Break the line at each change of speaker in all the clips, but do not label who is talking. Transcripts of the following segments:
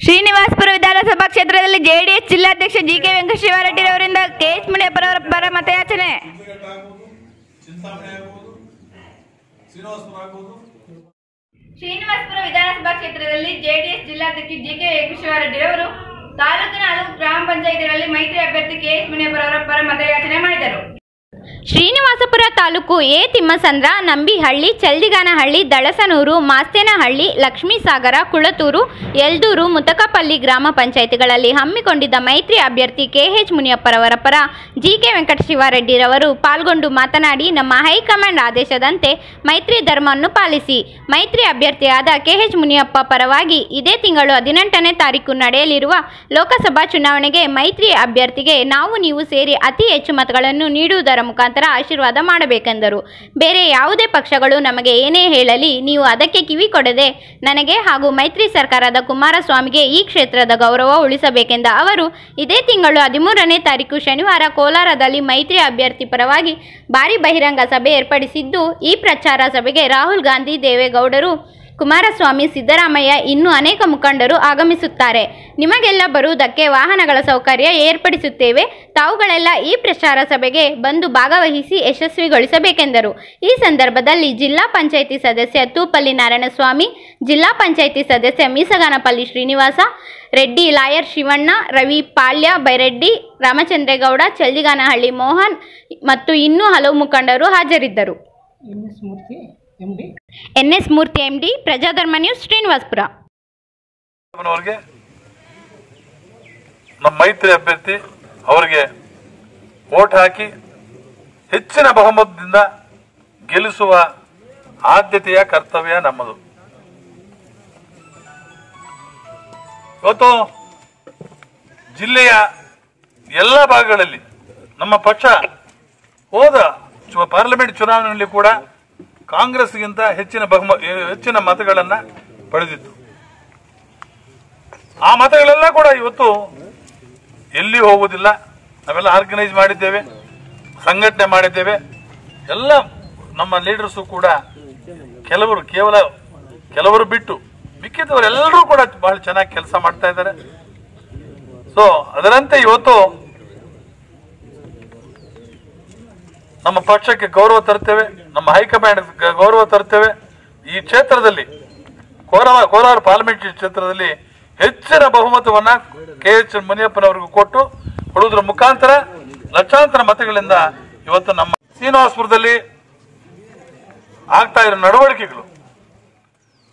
ಶ್ರೀನಿವಾಸಪುರ ವಿಧಾನಸಭಾ ಕ್ಷೇತ್ರದಲ್ಲಿ ಜೆಡಿಎಸ್ ಜಿಲ್ಲಾಧ್ಯಕ್ಷ ಜಿ ಕೆ ಕೆಎಸ್ ಕೆಎಚ್ ಮುನಿಯಪ್ಪರವರ ಪರ ಮತಯಾಚನೆ.
ಶ್ರೀನಿವಾಸಪುರ
ವಿಧಾನಸಭಾ ಕ್ಷೇತ್ರದಲ್ಲಿ ಜೆಡಿಎಸ್ ಜಿಲ್ಲಾಧ್ಯಕ್ಷ ಜಿ ಕೆ ಅವರು ತಾಲೂಕಿನ ಹಲವು ಗ್ರಾಮ ಪಂಚಾಯಿತಿಗಳಲ್ಲಿ ಮೈತ್ರಿ ಅಭ್ಯರ್ಥಿ ಕೆ ಎಸ್ ಮುನಿಯಪ್ಪರವರ ಪರ ಮತಯಾಚನೆ
ಶ್ರೀನಿವಾಸಪುರ ತಾಲೂಕು ಎ ತಿಮ್ಮಸಂದ್ರ, ನಂಬಿಹಳ್ಳಿ ಚಲ್ದಿಗಾನಹಳ್ಳಿ ದಳಸನೂರು, ಮಾಸ್ತೇನಹಳ್ಳಿ, ಲಕ್ಷ್ಮೀಸಾಗರ, ಕುಳತೂರು, ಯಲ್ದೂರು, ಮುತಕಪಲ್ಲಿ ಗ್ರಾಮ ಪಂಚಾಯಿತಿಗಳಲ್ಲಿ ಹಮ್ಮಿಕೊಂಡಿದ್ದ ಮೈತ್ರಿ ಅಭ್ಯರ್ಥಿ ಕೆಎಚ್ ಮುನಿಯಪ್ಪರವರ ಪರ ಜಿಕೆ ವೆಂಕಟಶಿವಾರೆಡ್ಡಿರವರು ಪಾಲ್ಗೊಂಡು ಮಾತನಾಡಿ, ನಮ್ಮ ಹೈಕಮಾಂಡ್ ಆದೇಶದಂತೆ ಮೈತ್ರಿ ಧರ್ಮವನ್ನು ಪಾಲಿಸಿ. ಮೈತ್ರಿ ಅಭ್ಯರ್ಥಿಯಾದ ಕೆಎಚ್ ಮುನಿಯಪ್ಪ ಪರವಾಗಿ ಇದೇ ತಿಂಗಳು ಹದಿನೆಂಟನೇ ತಾರೀಕು ನಡೆಯಲಿರುವ ಲೋಕಸಭಾ ಚುನಾವಣೆಗೆ ಮೈತ್ರಿ ಅಭ್ಯರ್ಥಿಗೆ ನಾವು ನೀವು ಸೇರಿ ಅತಿ ಹೆಚ್ಚು ಮತಗಳನ್ನು ನೀಡುವುದರ ಮುಖಾಂತರ ಆಶೀರ್ವಾದ ಮಾಡಬೇಕೆಂದರು. ಬೇರೆ ಯಾವುದೇ ಪಕ್ಷಗಳು ನಮಗೆ ಏನೇ ಹೇಳಲಿ, ನೀವು ಅದಕ್ಕೆ ಕಿವಿ ಕೊಡದೆ ನನಗೆ ಹಾಗೂ ಮೈತ್ರಿ ಸರ್ಕಾರದ ಕುಮಾರಸ್ವಾಮಿಗೆ ಈ ಕ್ಷೇತ್ರದ ಗೌರವ ಉಳಿಸಬೇಕೆಂದ ಅವರು ಇದೇ ತಿಂಗಳು ಹದಿಮೂರನೇ ತಾರೀಕು ಶನಿವಾರ ಕೋಲಾರದಲ್ಲಿ ಮೈತ್ರಿ ಅಭ್ಯರ್ಥಿ ಪರವಾಗಿ ಭಾರಿ ಬಹಿರಂಗ ಸಭೆ ಏರ್ಪಡಿಸಿದ್ದು, ಈ ಪ್ರಚಾರ ಸಭೆಗೆ ರಾಹುಲ್ ಗಾಂಧಿ ದೇವೇಗೌಡರು ಕುಮಾರಸ್ವಾಮಿ, ಸಿದ್ದರಾಮಯ್ಯ ಇನ್ನೂ ಅನೇಕ ಮುಖಂಡರು ಆಗಮಿಸುತ್ತಾರೆ. ನಿಮಗೆಲ್ಲ ಬರುವುದಕ್ಕೆ ವಾಹನಗಳ ಸೌಕರ್ಯ ಏರ್ಪಡಿಸುತ್ತೇವೆ. ತಾವುಗಳೆಲ್ಲ ಈ ಪ್ರಚಾರ ಸಭೆಗೆ ಬಂದು ಭಾಗವಹಿಸಿ ಯಶಸ್ವಿಗೊಳಿಸಬೇಕೆಂದರು. ಈ ಸಂದರ್ಭದಲ್ಲಿ ಜಿಲ್ಲಾ ಪಂಚಾಯಿತಿ ಸದಸ್ಯ ತೂಪಲ್ಲಿ ನಾರಾಯಣಸ್ವಾಮಿ, ಜಿಲ್ಲಾ ಪಂಚಾಯಿತಿ ಸದಸ್ಯ ಮೀಸಗಾನಪಲ್ಲಿ ಶ್ರೀನಿವಾಸ, ರೆಡ್ಡಿ ಲಾಯರ್ ಶಿವಣ್ಣ, ರವಿ ಪಾಳ್ಯ, ಬೈರೆಡ್ಡಿ ರಾಮಚಂದ್ರೇಗೌಡ ಚಲ್ದಿಗಾನಹಳ್ಳಿ ಮೋಹನ್ ಮತ್ತು ಇನ್ನೂ ಹಲವು ಮುಖಂಡರು ಹಾಜರಿದ್ದರು.
M S Murthy M D
N S Murthy M D Prajadharma news Srinivaspur
ನಮ್ಮ ಮೈತ್ರಿ ಅಭ್ಯರ್ಥಿ ಅವರಿಗೆ ಓಟ್ ಹಾಕಿ ಹೆಚ್ಚಿನ ಬಹುಮತದಿಂದ ಗೆಲ್ಲಿಸುವ ಆದ್ಯತೆಯ ಕರ್ತವ್ಯ ನಮ್ಮದು. ಇವತ್ತು ಜಿಲ್ಲೆಯ ಎಲ್ಲ ಭಾಗಗಳಲ್ಲಿ ನಮ್ಮ ಪಕ್ಷ ಹೋದ ಪಾರ್ಲಿಮೆಂಟ್ ಚುನಾವಣೆಯಲ್ಲಿ ಕೂಡ ಕಾಂಗ್ರೆಸ್ಗಿಂತ ಹೆಚ್ಚಿನ ಬಹುಮ ಹೆಚ್ಚಿನ ಮತಗಳನ್ನ ಪಡೆದಿತ್ತು ಆ ಮತಗಳೆಲ್ಲ ಕೂಡ ಇವತ್ತು ಎಲ್ಲಿ ಹೋಗುವುದಿಲ್ಲ. ನಾವೆಲ್ಲ ಆರ್ಗನೈಸ್ ಮಾಡಿದ್ದೇವೆ, ಸಂಘಟನೆ ಮಾಡಿದ್ದೇವೆ. ಎಲ್ಲ ನಮ್ಮ ಲೀಡರ್ಸು ಕೂಡ ಕೆಲವರು ಕೇವಲ, ಕೆಲವರು ಬಿಟ್ಟು ಮಿಕ್ಕಿದವರೆಲ್ಲರೂ ಕೂಡ ಬಹಳ ಚೆನ್ನಾಗಿ ಕೆಲಸ ಮಾಡ್ತಾ ಇದ್ದಾರೆ. ಸೊ ಅದರಂತೆ ಇವತ್ತು ನಮ್ಮ ಪಕ್ಷಕ್ಕೆ ಗೌರವ ತರ್ತೇವೆ ನಮ್ಮ ಹೈಕಮಾಂಡ್ ಗೌರವ ತರ್ತೇವೆ ಈ ಕ್ಷೇತ್ರದಲ್ಲಿ ಕೋಲಾರ ಕೋಲಾರ ಪಾರ್ಲಿಮೆಂಟ್ ಕ್ಷೇತ್ರದಲ್ಲಿ ಹೆಚ್ಚಿನ ಬಹುಮತವನ್ನ ಕೆ ಎಚ್ ಮುನಿಯಪ್ಪನವರಿಗೂ ಕೊಟ್ಟು ಕೊಡುವುದರ ಮುಖಾಂತರ ಲಕ್ಷಾಂತರ ಮತಗಳಿಂದ ಇವತ್ತು ನಮ್ಮ ಶ್ರೀನಿವಾಸಪುರದಲ್ಲಿ ಆಗ್ತಾ ಇರೋ ನಡವಳಿಕೆಗಳು.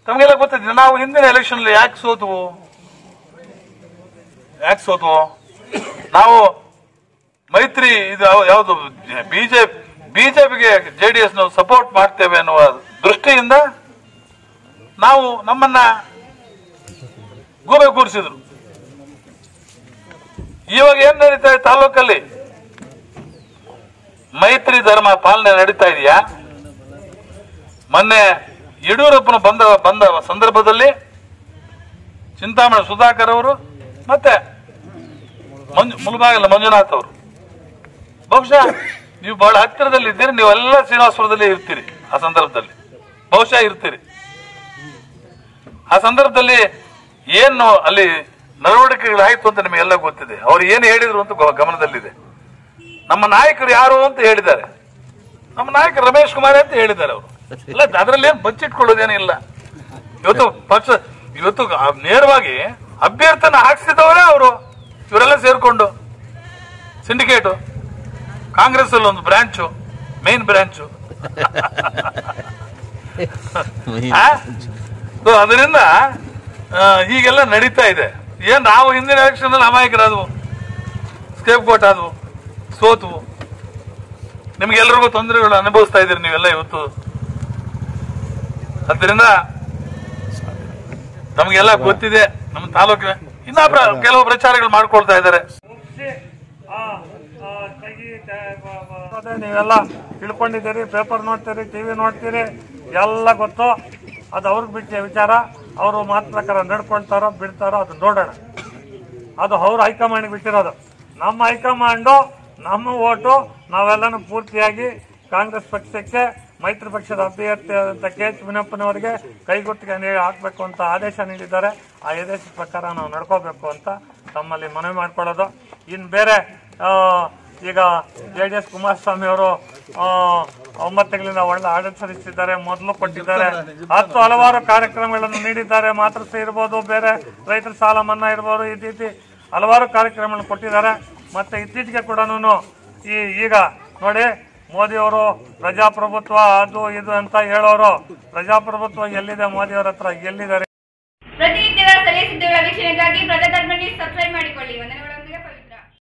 ತಮಗೆಲ್ಲ ಗೊತ್ತಿದೆ, ನಾವು ಹಿಂದಿನ ಎಲೆಕ್ಷನ್ ಯಾಕೆ ಸೋತವು? ಯಾಕೆ ಸೋತವು? ನಾವು ಮೈತ್ರಿ, ಇದು ಯಾವ- ಯಾವುದು? ಬಿಜೆಪಿ ಬಿಜೆಪಿಗೆ ಜೆಡಿಎಸ್ ನಾವು ಸಪೋರ್ಟ್ ಮಾಡ್ತೇವೆ ಅನ್ನುವ ದೃಷ್ಟಿಯಿಂದ ನಾವು ನಮ್ಮನ್ನ ಗೂಬೆ ಕೂರಿಸಿದ್ರು. ಇವಾಗ ಏನ್ ನಡೀತಾ ಇದೆ ತಾಲೂಕಲ್ಲಿ? ಮೈತ್ರಿ ಧರ್ಮ ಪಾಲನೆ ನಡೀತಾ ಇದೆಯಾ? ಮೊನ್ನೆ ಯಡಿಯೂರಪ್ಪನ ಬಂದ ಬಂದ ಸಂದರ್ಭದಲ್ಲಿ ಚಿಂತಾಮಣಿ ಸುಧಾಕರ್ ಅವರು ಮತ್ತೆ ಮಂಜು ಮುಳಬಾಗಿಲ ಮಂಜುನಾಥ್ ಅವರು. ಬಹುಶಃ ನೀವು ಬಹಳ ಹತ್ತಿರದಲ್ಲಿ ಇದ್ದೀರಿ, ನೀವೆಲ್ಲ ಶ್ರೀನಿವಾಸಪುರದಲ್ಲಿ ಇರ್ತೀರಿ, ಆ ಸಂದರ್ಭದಲ್ಲಿ. ಬಹುಶಃ ಇರ್ತೀರಿ. ಆ ಸಂದರ್ಭದಲ್ಲಿ ಏನು ಅಲ್ಲಿ ನಡವಳಿಕೆಗಳಾಯ್ತು ಅಂತ ನಿಮಗೆಲ್ಲ ಗೊತ್ತಿದೆ. ಅವ್ರು ಏನು ಹೇಳಿದ್ರು ಅಂತ ಗಮನದಲ್ಲಿದೆ. ನಮ್ಮ ನಾಯಕರು ಯಾರು ಅಂತ ಹೇಳಿದ್ದಾರೆ. ನಮ್ಮ ನಾಯಕ ರಮೇಶ್ ಕುಮಾರ್ ಅಂತ ಹೇಳಿದ್ದಾರೆ ಅವರು. ಅಲ್ಲ, ಅದರಲ್ಲಿ ಏನು ಬಚ್ಚಿಟ್ಕೊಳ್ಳೋದೇನಿಲ್ಲ ಇವತ್ತು ಪಕ್ಷ, ಇವತ್ತು ನೇರವಾಗಿ ಅಭ್ಯರ್ಥನ ಹಾಕ್ಸಿದವರೇ ಅವರು. ಇವರೆಲ್ಲ ಸೇರ್ಕೊಂಡು, ಸಿಂಡಿಕೇಟು. ಕಾಂಗ್ರೆಸ್ ಅಲ್ಲಿ ಒಂದು ಬ್ರಾಂಚು ಮೇನ್ ಬ್ರಾಂಚು. ಅದರಿಂದ ಈಗೆಲ್ಲ ನಡೀತಾ ಇದೆ. ಏನ್ ನಾವು ಹಿಂದಿನ ಎಲೆಕ್ಷನ್ ಅಲ್ಲಿ ಅಮಾಯಕರಾದವು ಸ್ಕೇಪ್ ಕೋಟ್ ಆದವು ಸೋತವು. ನಿಮ್ಗೆಲ್ರಿಗೂ ತೊಂದರೆಗಳು ಅನುಭವಿಸ್ತಾ ಇದ್ದೀರಿ ನೀವೆಲ್ಲ ಇವತ್ತು. ಅದರಿಂದ ನಮಗೆಲ್ಲ ಗೊತ್ತಿದೆ ನಮ್ಮ ತಾಲೂಕಿನ ಇನ್ನ ಕೆಲವು ಪ್ರಚಾರಗಳು ಮಾಡ್ಕೊಳ್ತಾ ಇದ್ದಾರೆ.
ಅದೇ ನೀವೆಲ್ಲ ತಿಳ್ಕೊಂಡಿದ್ದೀರಿ ಪೇಪರ್ ನೋಡ್ತೀರಿ ಟಿ ವಿ ನೋಡ್ತೀರಿ, ಎಲ್ಲ ಗೊತ್ತು. ಅದು ಅವ್ರಿಗೆ ಬಿಟ್ಟ ವಿಚಾರ. ಅವರು ಮಾತು ಪ್ರಕಾರ ನಡ್ಕೊಳ್ತಾರೋ, ಬಿಡ್ತಾರೋ, ಅದು ನೋಡೋಣ. ಅದು ಅವ್ರ ಹೈಕಮಾಂಡ್ಗೆ ಬಿಟ್ಟಿರೋದು. ನಮ್ಮ ಹೈಕಮಾಂಡು, ನಮ್ಮ ಓಟು, ನಾವೆಲ್ಲನೂ ಪೂರ್ತಿಯಾಗಿ ಕಾಂಗ್ರೆಸ್ ಪಕ್ಷಕ್ಕೆ, ಮೈತ್ರಿ ಪಕ್ಷದ ಅಭ್ಯರ್ಥಿ ಆದಂತ ಕೆ ಎಚ್ ಮುನಿಯಪ್ಪನವರಿಗೆ ಕೈಗುತ್ತಿಗೆ ನೀಡಿ ಹಾಕಬೇಕು ಅಂತ ಆದೇಶ ನೀಡಿದ್ದಾರೆ. ಆ ಆದೇಶದ ಪ್ರಕಾರ ನಾವು ನಡ್ಕೋಬೇಕು ಅಂತ ತಮ್ಮಲ್ಲಿ ಮನವಿ ಮಾಡ್ಕೊಳ್ಳೋದು. ಇನ್ನು ಬೇರೆ ಈಗ ಜೆ ಡಿ ಎಸ್ ಕುಮಾರಸ್ವಾಮಿ ಅವರು ಒಂಬತ್ತು ತಿಂಗಳಿಂದ ಒಳ್ಳೆ ಆಡಳಿತ ಸಲ್ಲಿಸಿದ್ದಾರೆ ಮೊದಲು ಕೊಟ್ಟಿದ್ದಾರೆ. ಹತ್ತು ಹಲವಾರು ಕಾರ್ಯಕ್ರಮಗಳನ್ನು ನೀಡಿದ್ದಾರೆ. ಮಾತ್ರ ಇರ್ಬೋದು, ಬೇರೆ ರೈತರ ಸಾಲ ಮನ್ನಾ ಇರ್ಬೋದು, ಈ ರೀತಿ ಹಲವಾರು ಕಾರ್ಯಕ್ರಮಗಳನ್ನು ಕೊಟ್ಟಿದ್ದಾರೆ. ಮತ್ತು ಇತ್ತೀಚೆಗೆ ಕೂಡ ಈ, ಈಗ ನೋಡಿ ಮೋದಿಯವರು ಪ್ರಜಾಪ್ರಭುತ್ವ ಅದು ಇದು ಅಂತ ಹೇಳೋರು, ಪ್ರಜಾಪ್ರಭುತ್ವ ಎಲ್ಲಿದೆ ಮೋದಿಯವರ ಹತ್ರ? ಎಲ್ಲಿದ್ದಾರೆ? ಪ್ರತಿನಿತ್ಯದ ಸಲಹೆ ಸುದ್ದಿಗಳ ವೀಕ್ಷಣೆಗಾಗಿ ಪ್ರಜಾಧರ್ಮಿ ಸಬ್ಸ್ಕ್ರೈಬ್ ಮಾಡಿಕೊಳ್ಳಿ.